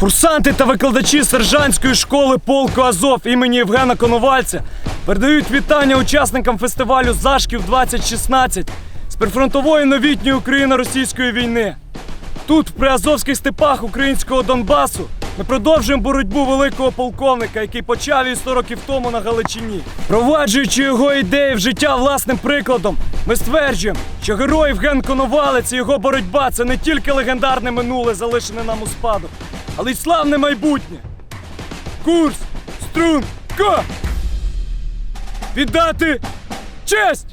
Курсанти та викладачі сержантської школи полку Азов імені Євгена Коновальця передають вітання учасникам фестивалю Зашків 2016 з прифронтової новітньої Україно-російської війни. Тут, в приазовських степах українського Донбасу, ми продовжуємо боротьбу великого полковника, який почав її 100 років тому на Галичині. Проваджуючи його ідеї в життя власним прикладом, ми стверджуємо, що герой Євген Коновалець і його боротьба це не тільки легендарне минуле, залишене нам у спадок, але й славне майбутнє. Курс струнка! Віддати честь!